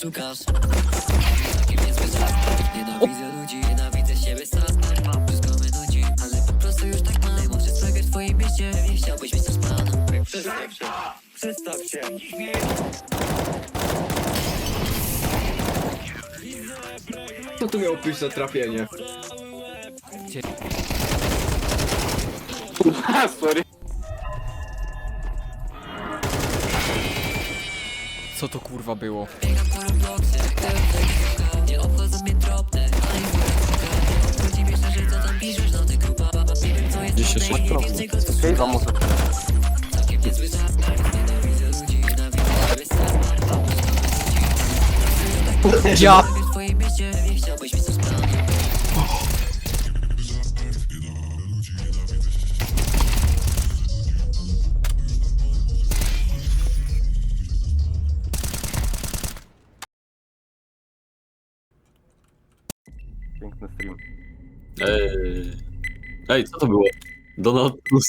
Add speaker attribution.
Speaker 1: szukasz? Taki mnie słyszałeś Nienawidzę ludzi, nienawidzę siebie sam. Wszystko mnie nudzi, ale po prostu już tak mam. Może swagę w twoim mieście, nie chciałbyś mieć coś panem. Przestaw się, przestaw się
Speaker 2: Co tu miał być za trafienie?
Speaker 3: Sorry.
Speaker 1: I nie
Speaker 3: masz
Speaker 1: wiem czego tu
Speaker 3: Okej,
Speaker 1: słucham
Speaker 3: może.
Speaker 1: Całkiem
Speaker 3: Piękny stream.
Speaker 4: Ej, Ej, co to było? Donald Tusk.